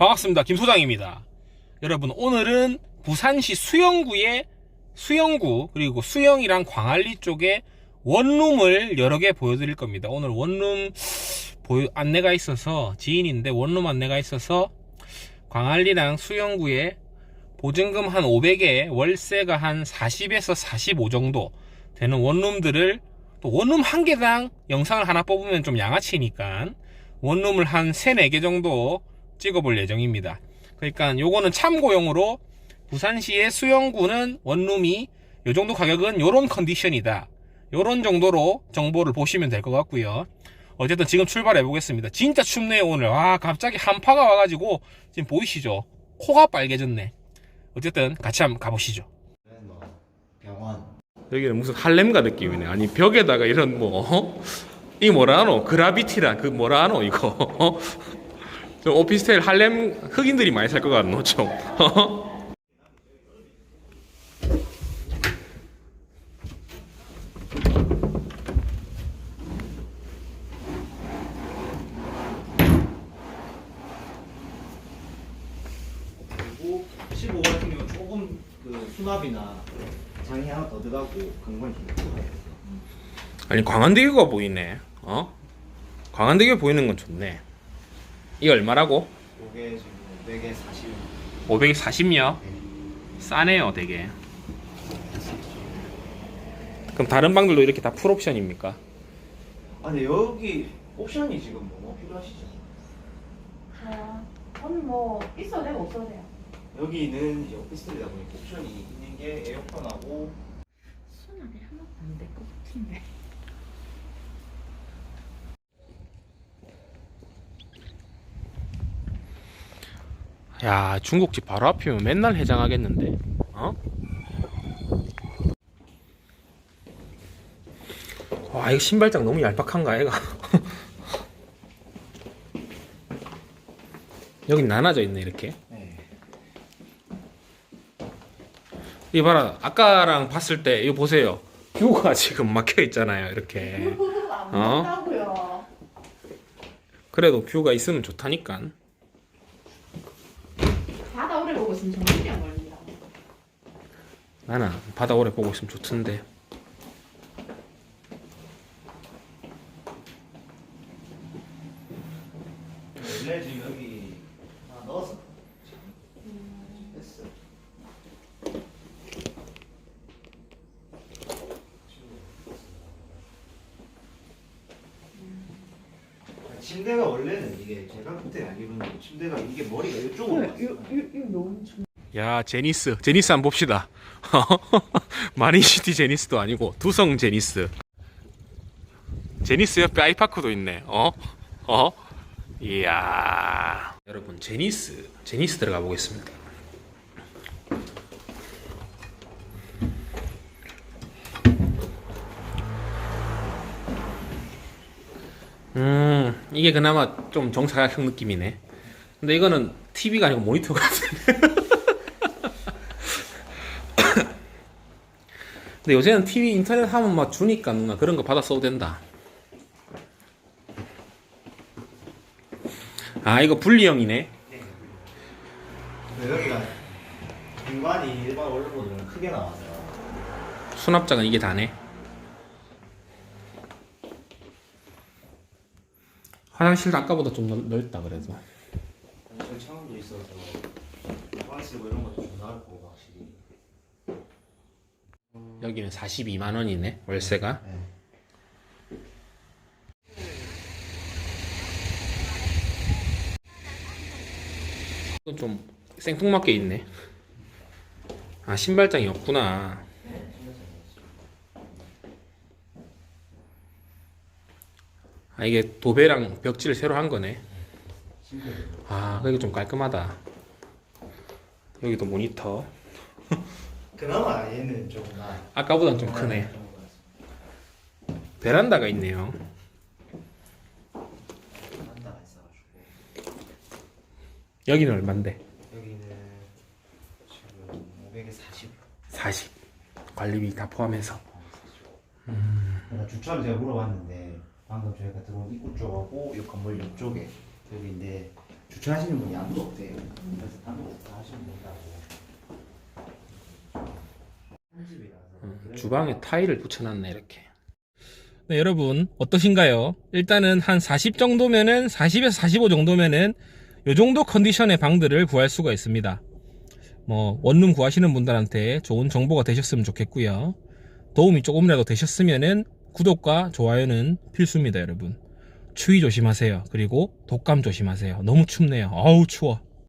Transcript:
반갑습니다. 김 소장입니다. 여러분, 오늘은 부산시 수영구의 수영구, 그리고 수영이랑 광안리 쪽에 원룸을 여러 개 보여드릴 겁니다. 오늘 원룸 보여- 안내가 있어서 지인인데 원룸 안내가 있어서 광안리랑 수영구에 보증금 한 500에 월세가 한 40에서 45 정도 되는 원룸들을 또 원룸 한 개당 영상을 하나 뽑으면 좀 양아치니까 원룸을 한 3, 4개 정도 찍어볼 예정입니다. 그러니까 요거는 참고용으로 부산시의 수영구는 원룸이 요 정도 가격은 요런 컨디션이다. 요런 정도로 정보를 보시면 될 것 같고요. 어쨌든 지금 출발해 보겠습니다. 진짜 춥네요 오늘. 와 갑자기 한파가 와가지고 지금 보이시죠? 코가 빨개졌네. 어쨌든 같이 한번 가보시죠. 뭐 병원 여기는 무슨 할렘가 느낌이네. 아니 벽에다가 이런 뭐 어? 이 뭐라 하노? 그라비티라 그 뭐라 하노 이거? 어? 좀 오피스텔 할렘 흑인들이 많이 살 것 같노 좀. 어? 그리고 15 같은 경우 조금 그 수납이나 장이 하나 더 들어가고 강건이 좀 들어가요. 아니 광안대교가 보이네. 어? 광안대교 보이는 건 좋네. 이게 얼마라고? 이게 지금 500에 40 540요? 싸네요, 되게. 그럼 다른 방들도 이렇게 다 풀옵션입니까? 아 근데 여기 옵션이 지금 뭐 필요하시죠? 아, 저는 뭐 있어도 되고 없어도 돼요. 여기는 이제 오피스텔이다 보니까 옵션이 있는 게 에어컨하고 수납이 하나도 안 될 것 같은데. 야, 중국집 바로 앞이면 맨날 해장하겠는데. 어? 와, 이거 신발장 너무 얄팍한가, 얘가? 여기 나눠져 있네, 이렇게. 네. 이 봐라, 아까랑 봤을 때, 이거 보세요. 뷰가 지금 막혀 있잖아요, 이렇게. 안 어? 맞다고요. 그래도 뷰가 있으면 좋다니까. 보고 있으면 정신병 걸린다. 나는 바다 오래 보고 있으면 좋던데. 원래 지금 여기 하나 넣어서 지금 됐어. 침대가 원래는 이게 제가 그때 알기로는 침대가 이게 머리가 이쪽으로 왔어요. 이거 너무 좀. 야 제니스 제니스 한번 봅시다 마린시티 제니스도 아니고 두성 제니스 제니스 옆에 아이파크도 있네 어? 어? 이야 여러분 제니스 제니스 들어가 보겠습니다 음 이게 그나마 좀 정사각형 느낌이네 근데 이거는 TV가 아니고 모니터 같은데 근데 요새는 TV 인터넷 하면 막 주니까 누나 그런 거 받아 써도 된다. 아 이거 분리형이네. 근데 여기가 공간이 일반 원룸보다는 크게 나와서 수납장은 이게 다네. 화장실도 아까보다 좀 넓, 넓다 그래도. 여기 창문도 있어서 화장실 뭐 이런 것도 좀 넓고 확실히 여기는 42만 원이네 월세가. 네. 이건 좀 생뚱맞게 있네. 아 신발장이 없구나. 아 이게 도배랑 벽지를 새로 한 거네. 아 이거 좀 깔끔하다. 여기도 모니터. 그나마 얘는 조금 나 아까보단 좀 크네. 베란다가 있네요. 한다가 있어가지고 여기는 얼만데? 여기는 지금 500에 40 40. 관리비 다 포함해서. 그러니까 주차를 제가 물어봤는데 방금 저희가 들어온 입구 쪽하고 이 건물 옆쪽에 여기인데 주차하시는 분이 아무도 없대요. 그래서 단독 주차하시면 된다고. 한 집이라서. 그래서 주방에 타일을 붙여놨네 이렇게 네, 여러분 어떠신가요? 일단은 한 40 정도면은 40에서 45 정도면은 요 정도 컨디션의 방들을 구할 수가 있습니다 뭐 원룸 구하시는 분들한테 좋은 정보가 되셨으면 좋겠고요 도움이 조금이라도 되셨으면은 구독과 좋아요는 필수입니다 여러분. 추위 조심하세요. 그리고 독감 조심하세요. 너무 춥네요. 아우 추워